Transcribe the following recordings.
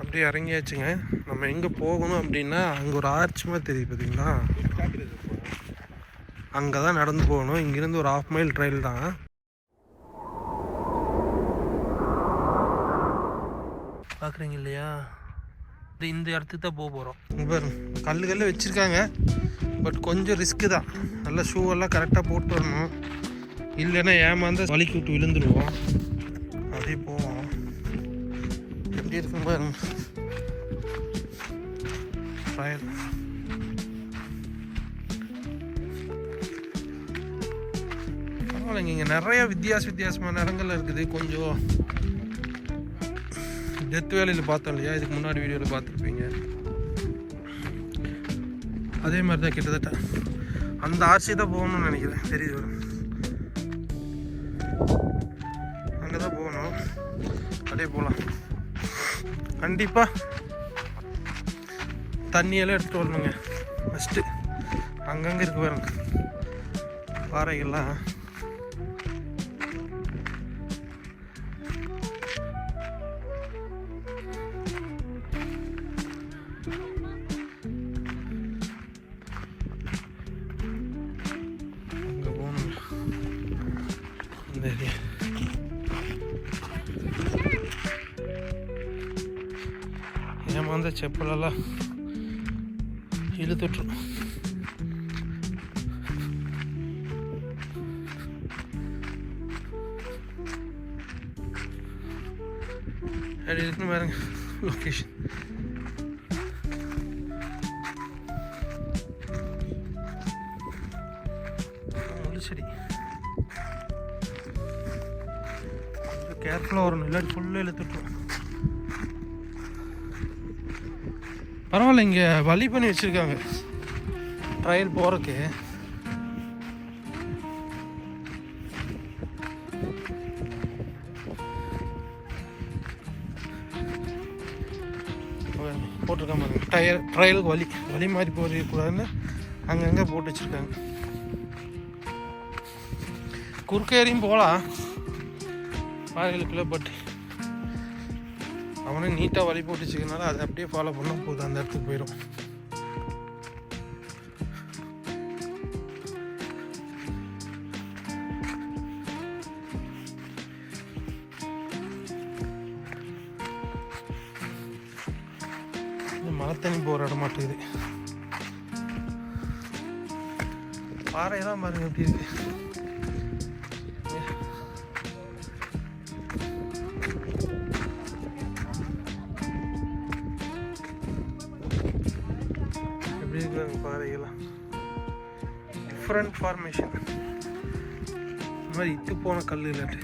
அப்படியே இறங்கியாச்சுங்க. நம்ம எங்கே போகணும் அப்படின்னா அங்கே ஒரு ஆர்ச் மாதிரி தெரியுது பார்த்தீங்களா அங்கே தான் நடந்து போகணும். இங்கேருந்து ஒரு ஹாஃப் மைல் ட்ரையல் தான். பார்க்குறீங்க இல்லையா? இது இந்த இடத்துக்கு தான் போக போகிறோம் பாருங்க கல் கல் வச்சுருக்காங்க. பட் கொஞ்சம் ரிஸ்க்கு தான். நல்லா ஷூ எல்லாம் கரெக்டாக போட்டு வரணும். இல்லைன்னா ஏமாந்து வலிக்கு விட்டு விழுந்துருவோம். எப்படி இருக்கும் பாருங்க ட்ரையல் பரவாயில்லைங்க இங்கே நிறைய வித்தியாச வித்தியாசமான இடங்கள்ல இருக்குது. கொஞ்சம் டெத் வேலையில் பார்த்தோம் இல்லையா? இதுக்கு முன்னாடி வீடியோவில் பார்த்துருப்பீங்க. அதே மாதிரி தான் கிட்டத்தட்ட அந்த ஆர்சி தான் போகணும்னு நினைக்கிறேன். தெரியுது அங்கே தான் போகணும். அப்படியே போகலாம். கண்டிப்பாக தண்ணியெல்லாம் எடுத்துகிட்டு வரணுங்க. ஃபஸ்ட்டு அங்கங்கே இருக்கு பாருங்க. பாறைகள்லாம். செப்பலெல்லாம் இழுத்துட்ரும் அப்படி இருக்குன்னு பாருங்க. லொக்கேஷன் முள்ளுச்செடி. கேர்ஃபுல்லாக வரணும். இல்லாட்டி ஃபுல்லாக இழுத்துட்ரும் பரவாயில்ல இங்கே வழி பண்ணி வச்சுருக்காங்க. ட்ரையல் போகிறதுக்கு போட்டிருக்காங்க டயர் ட்ரையலுக்கு வழி வழி மாதிரி போகக்கூடாதுன்னு அங்கங்கே போட்டு வச்சுருக்காங்க. குறுக்கேறியும் போகலாம். பாறைகளுக்குள்ள பட் அவனே நீட்டாக வழி போட்டுச்சுக்கனால அதை அப்படியே ஃபாலோ பண்ணால் போதும் அந்த இடத்துக்கு போயிடும் மழை தண்ணி போகிற இடம் மாட்டேங்குது பாறையெல்லாம் பாருங்க எப்படி இருக்கு. டிஃப்ரெண்ட் ஃபார்மேஷன் இந்த மாதிரி இத்து போன கல் இல்லாட்டு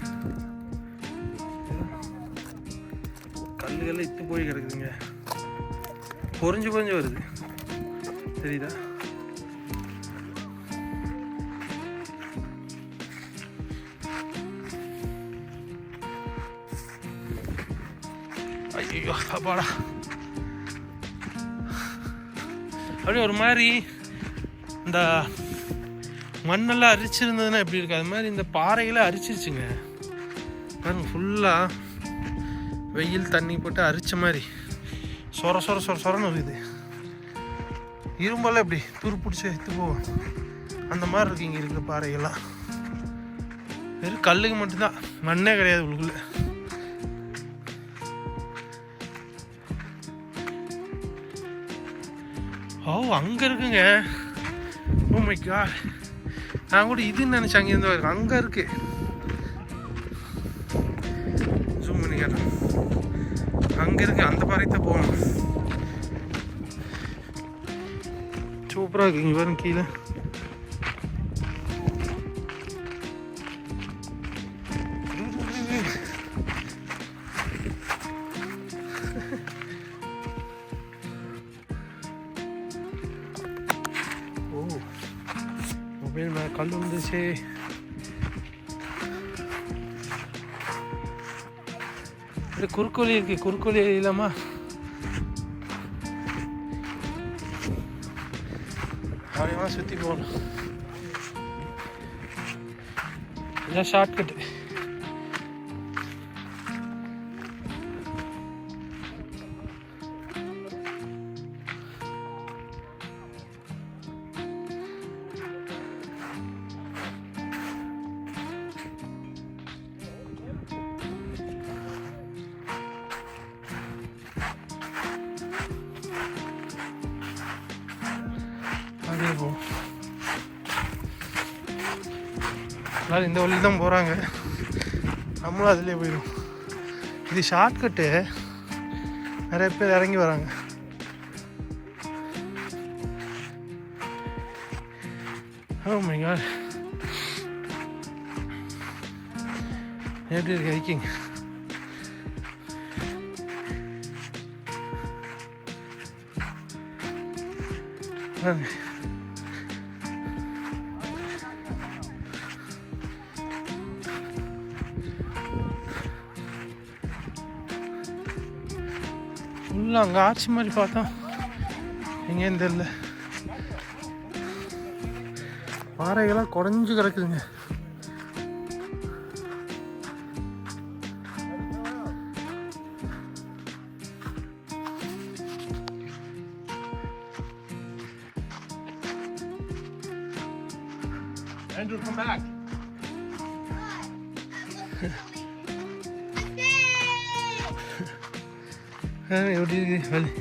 கல்லுகள் இத்து போய் கிடக்குதுங்க. பொறிஞ்சு பொறிஞ்சு வருது. தெரியுதா? ஐயோ அப்பாடா. அப்படியே ஒரு மாதிரி இந்த மண்ணெல்லாம் அரிச்சிருந்ததுன்னா எப்படி இருக்கு? அது மாதிரி இந்த பாறையெல்லாம் அரிச்சிருச்சுங்க. பாருங்க ஃபுல்லாக வெயில் தண்ணி போட்டு அரிச்ச மாதிரி. சொர சொர சொர சொரன்னு இருக்குது இரும்பெல்லாம் எப்படி? துரு பிடிச்சி எடுத்து போவோம் அந்த மாதிரி இருக்கு இங்கே இருக்கிற பாறைகள்லாம். வெறும் கல்லுக்கு மட்டும்தான். மண்ணே கிடையாது உள்ளுக்குள்ள. ஓ அங்கே இருக்குங்க. ஓ மை காட் நான் கூட இதுன்னு நினச்சேன் அங்கேருந்து வருது அங்கே இருக்கு. ஜூம் பண்ணி கேட்டேன் அங்கே இருக்கு. அந்த பாறைக்கு தான் போகணும். சூப்பராக இருக்கு. இங்கே வரும் கீழே. 맨날 갔는 듯이 근데 구르콜이 이렇게 구르콜이 이라마 아니 와 수티 보나 그냥 샷 끝에 எல்லாரும் இந்த வழியில் தான் போகிறாங்க நம்மளும் அதுலேயே போயிடும் இது ஷார்ட்கட்டு நிறைய பேர் இறங்கி வராங்க. Oh my god. எப்படி இருக்கு ஹைக்கிங் ஃபுல்லாக அங்கே ஆட்சி மாதிரி பார்த்தா எங்கேன்னு தெரில பாறைகளாக குறைஞ்சு கிடக்குதுங்க Andrew, come back. எப்படி இருக்கு? வலி.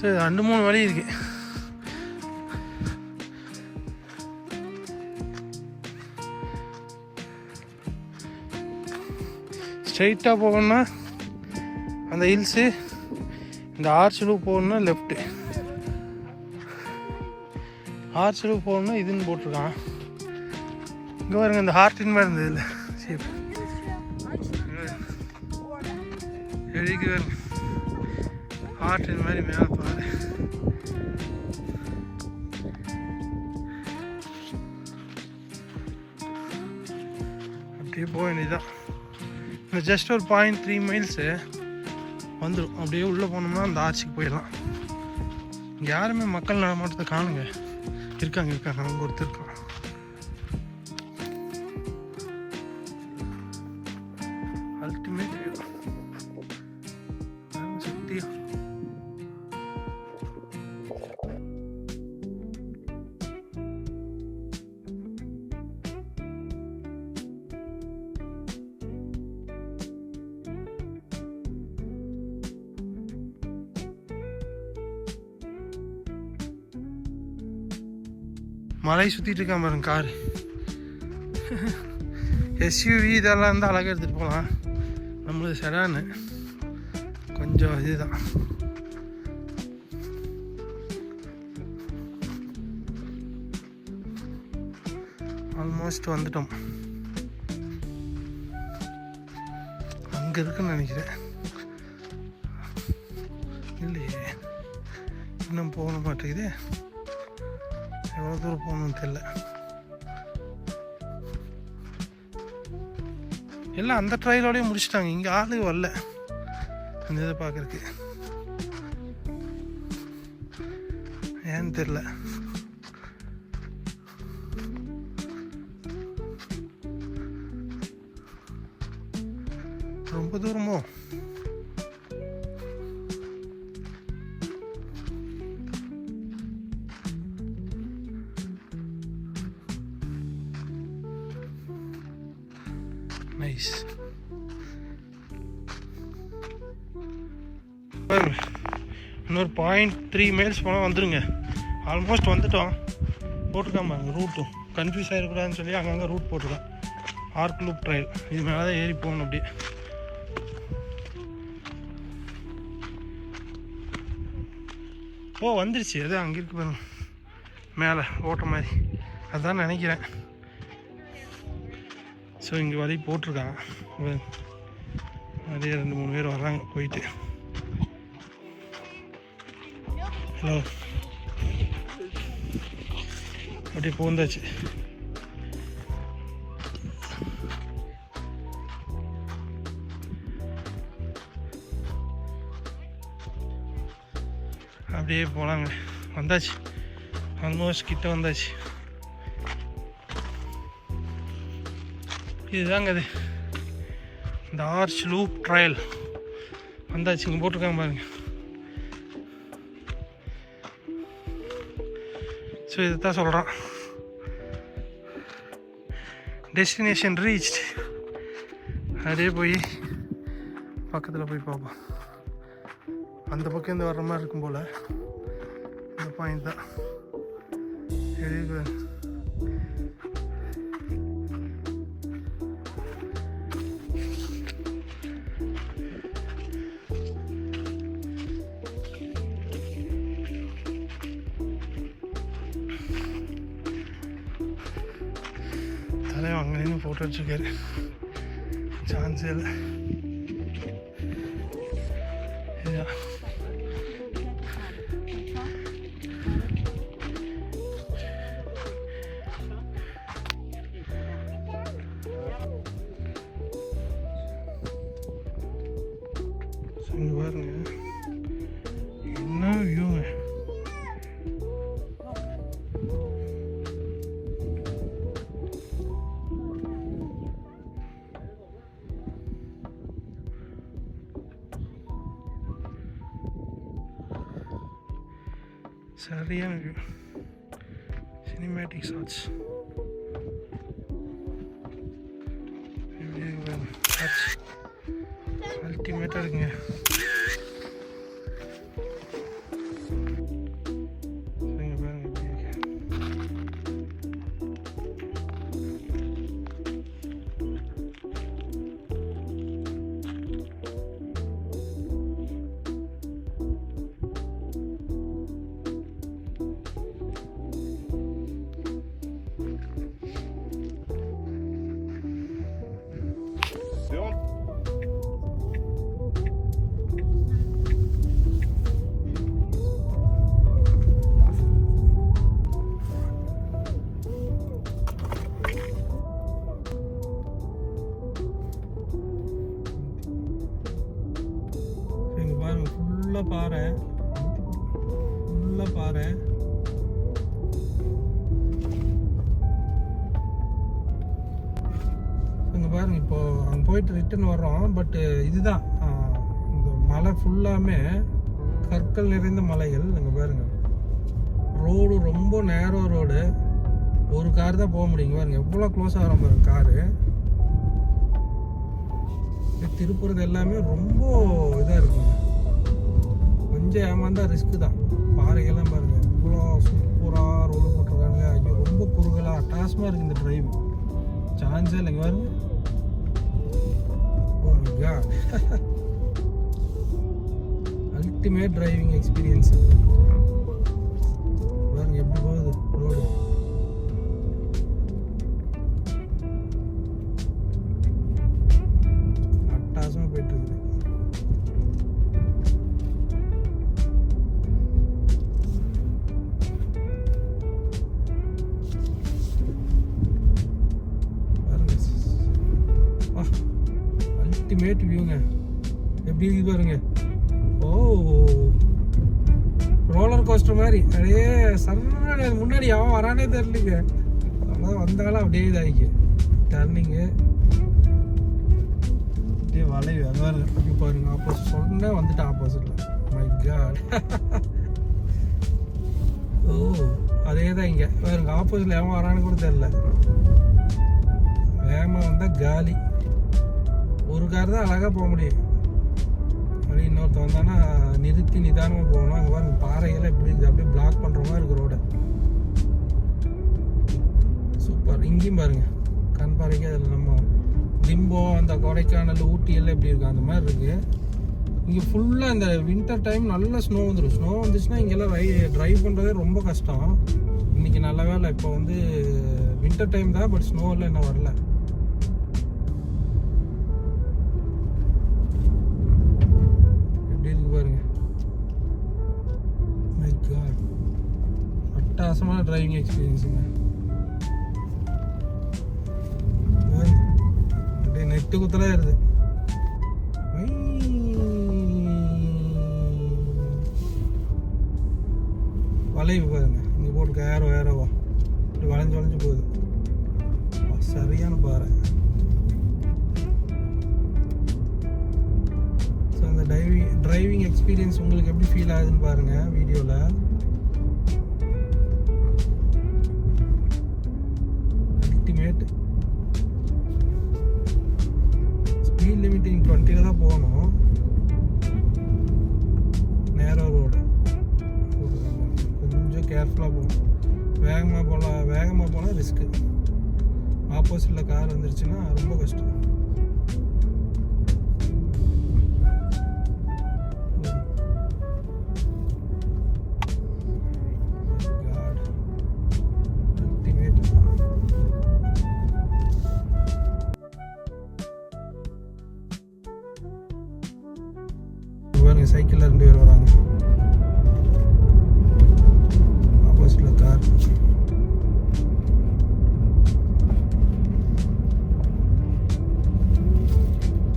சரி ரெண்டு மூணு வழி இருக்கு. ஸ்ட்ரைட்டாக போகணும்னா அந்த ஹில்ஸு இந்த ஆர்ச்சில் போகணுன்னா லெஃப்ட்டு ஆர்ச்சில் போகணும்னா இதுன்னு போட்டிருக்கான். இங்கே பாருங்க இந்த ஹார்ட்டின் மாதிரி இருந்தது இல்லை சரி எழுதிக்கு பாருங்க ஹார்ட்டின் மாதிரி மேலே பாரு. அப்படியே போக வேண்டியதுதான். இந்த ஜஸ்ட் ஒரு பாயிண்ட் த்ரீ மைல்ஸு வந்துடும் அப்படியே உள்ளே போனோம்னா அந்த ஆர்ச்சிக்கு போயிடலாம். யாருமே மக்கள் நடமாட்டத்தை காணுங்க. இருக்காங்க இருக்காங்க அங்கே ஒருத்தர் இருக்கான் மலை சுற்றிட்டு இருக்கான் பாருங்க காரு எஸ்யூவி இதெல்லாம் இருந்தால் அழகாக எடுத்துகிட்டு போகலாம் நம்மளது செடானு கொஞ்சம் இதுதான். ஆல்மோஸ்ட் வந்துட்டோம். அங்கே இருக்குன்னு நினைக்கிறேன். இல்லையே. இன்னும் போக மாட்டேங்குது. எவ்வளோ தூரம் போகணும்னு தெரில எல்லாம் அந்த ட்ரையலோடய முடிச்சிட்டாங்க. இங்கே ஆளு வரல. அந்த இதை பார்க்குறக்கு ஏன்னு தெரில ரொம்ப தூரமோ? இன்னொரு பாயிண்ட் த்ரீ மைல்ஸ் போனால் வந்துடுங்க ஆல்மோஸ்ட் வந்துட்டோம். போட்டிருக்கான் பாருங்க ரூட்டும் கன்ஃபியூஸ் ஆகிடக்கூடாதுன்னு சொல்லி அங்கங்கே ரூட் போட்டிருக்கான். ஆர்க் லூப் ட்ரையல் இது மேலே தான் ஏறி போகணும் அப்படியே. ஓ வந்துருச்சு. அது அங்கே இருக்கு பாருங்க. மேலே ஓட்ட மாதிரி. அதான் நினைக்கிறேன். ஸோ இங்கே வழி போட்டிருக்காங்க நிறைய ரெண்டு மூணு பேர் வர்றாங்க போயிட்டு. ஹலோ. அப்படியே போந்தாச்சு. அப்படியே போகலாங்க வந்தாச்சு. ஆல்மோஸ்ட் கிட்ட வந்தாச்சு. இதுதாங்க அது இந்த ஆர்ச் லூப் ட்ரையல் வந்தாச்சு. இங்கே போட்டிருக்காங்க பாருங்கள் ஸோ இதை தான் சொல்கிறான் டெஸ்டினேஷன் ரீச் அப்படியே போய் பக்கத்தில் போய் பார்ப்போம். அந்த பக்கம் இருந்து வர்ற மாதிரி இருக்கும் போல். இந்த பாயிண்ட் தான். எழுதி ಏನು ಫೋಟೋ ಸಿಗೋದು ಚಾನ್ಸ್ ಇಲ್ಲ சரியான வியூ சினிமேட்டிக் ஷாட்ஸ் அல்டிமேட்டாக இருக்குங்க. அங்கே பாருங்க இப்போ அங்கே போயிட்டு ரிட்டர்ன் வர்றோம். பட்டு இதுதான் இந்த மலை ஃபுல்லாமே கற்கள் நிறைந்த மலைகள். அங்கே பாருங்க. ரோடு ரொம்ப நேரோ ரோடு ஒரு கார் தான் போக முடியுங்க பாருங்க எவ்வளோ க்ளோஸ் ஆகிற பாருங்க காரு திருப்புறது எல்லாமே ரொம்ப இதாக இருக்குங்க. கொஞ்சம் ஏமாந்தா ரிஸ்க்கு தான். பாறைகள்லாம் பாருங்க இவ்வளோ சூப்பராக ரோடு போட்டிருக்காங்க ஐயோ ரொம்ப குறுகலாக அட்டாசமாக இருக்குது இந்த டிரைவ் சான்ஸே இல்லைங்க பாருங்க. ஓ அல்டிமேட் டிரைவிங் எக்ஸ்பீரியன்ஸ் பாருங்க. ஓ. ரோலர் கோஸ்டர் மாதிரி. அப்படியே சரண முன்னாடி அவன் வரானே தெரியலங்க. அவ்வளோதான் வந்தாலும் அப்படியே இதாகிக்கு டர்னிங்கு அப்படியே வளைவு அது வேறு இங்க பாருங்க ஆப்போசிட் சொன்ன வந்துட்டு ஆப்போசிட்ல மை காட் ஓ அதே தான் இங்கே பாருங்க ஆப்போசிட்ல எவன் வரான்னு கூட தெரில வேகமாக வந்தால் காலி. ஒரு கார் தான் அழகாக போக முடியும். அப்படி இன்னொருத்த வந்தானா நிறுத்தி நிதானமாக போகணும். அங்கே பாருங்க பாறையெல்லாம் எப்படி இருக்குது. அப்படியே பிளாக் பண்ணுற மாதிரி இருக்கு ரோட சூப்பர் இங்கேயும் பாருங்க. கண் பாறைக்கு அதில் நம்ம திம்போ அந்த கொடைக்கானல் ஊட்டி எல்லாம் எப்படி இருக்கும்? அந்த மாதிரி இருக்குது இங்கே ஃபுல்லாக இந்த வின்டர் டைம் நல்ல ஸ்னோ வந்துடும் ஸ்னோ வந்துச்சுன்னா இங்கெல்லாம் ரை ட்ரைவ் பண்ணுறதே ரொம்ப கஷ்டம். இன்னைக்கு நல்ல வேலை இப்போ வந்து வின்டர் டைம் தான் பட் ஸ்னோ எல்லாம் இன்னும் வரல. அட்டகாசமான டிரைவிங் எக்ஸ்பீரியன்ஸுங்க அப்படியே நெட்டு குத்தலாக இருது வளைவு பாருங்க இங்கே போட்டு ஏரோ ஏரோவா இப்படி வளைஞ்சு வளைஞ்சு போகுது சரியான பாறை ஸோ அந்த டிரைவிங் டிரைவிங் எக்ஸ்பீரியன்ஸ் உங்களுக்கு எப்படி ஃபீல் ஆகுதுன்னு பாருங்கள் வீடியோவில் ஆப்போசிட்டில் கார் வந்துருச்சுன்னா ரொம்ப கஷ்டம்.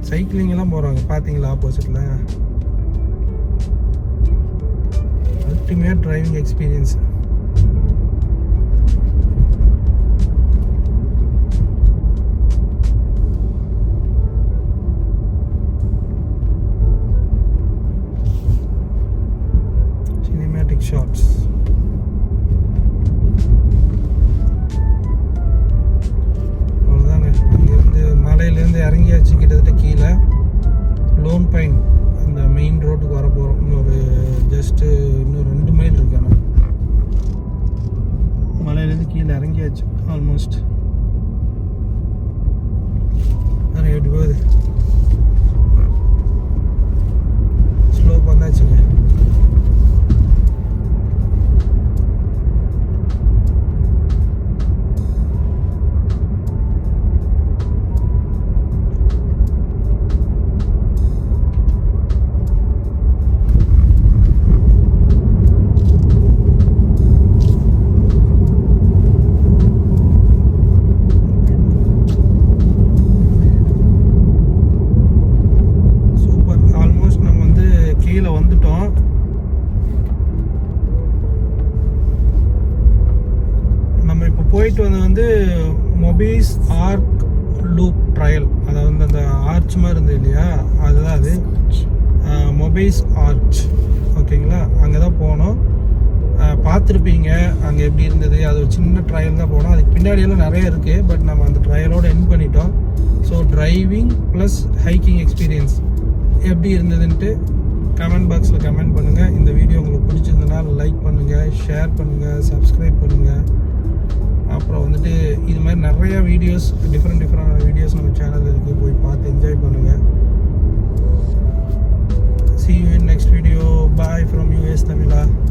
சைக்கிளிங் எல்லாம் போறாங்க. பாத்தீங்களா ஆப்போசிட்ல அல்டிமேட் டிரைவிங் எக்ஸ்பீரியன்ஸ் கீழே இறங்கியாச்சு ஆல்மோஸ்ட் வேறு எப்படி போகுது ஸ்லோ பண்ணாச்சுங்க சூப்பர் ஆல்மோஸ்ட் நம்ம வந்து கீழே வந்துட்டோம் நம்ம இப்போ போயிட்டு வந்தது வந்து மொபைஸ் ஆர்க் லூப் ட்ரையல் அதாவது வந்து அந்த ஆர்ச் மாதிரி இருந்தது இல்லையா அதுதான் அது மொபைஸ் ஆர்ச் ஓகேங்களா அங்கே தான் போனோம் பார்த்துருப்பீங்க. அங்கே எப்படி இருந்தது? அது ஒரு சின்ன ட்ரையல் தான் போனோம். அதுக்கு பின்னாடியெல்லாம் நிறைய இருக்குது பட் நம்ம அந்த ட்ரையலோட என் பண்ணிட்டோம். So driving plus hiking experience எப்படி இருந்ததுன்ட்டு கமெண்ட் பாக்ஸில் கமெண்ட் பண்ணுங்கள் இந்த வீடியோ உங்களுக்கு பிடிச்சிருந்தனா லைக் பண்ணுங்கள் ஷேர் பண்ணுங்கள் சப்ஸ்கிரைப் பண்ணுங்கள் அப்புறம் வந்துட்டு இது மாதிரி நிறையா வீடியோஸ் டிஃப்ரெண்ட் டிஃப்ரெண்டான வீடியோஸ் நம்ம சேனல் இருக்குது போய் பார்த்து என்ஜாய் பண்ணுங்கள் see you in next video. Bye from us tamila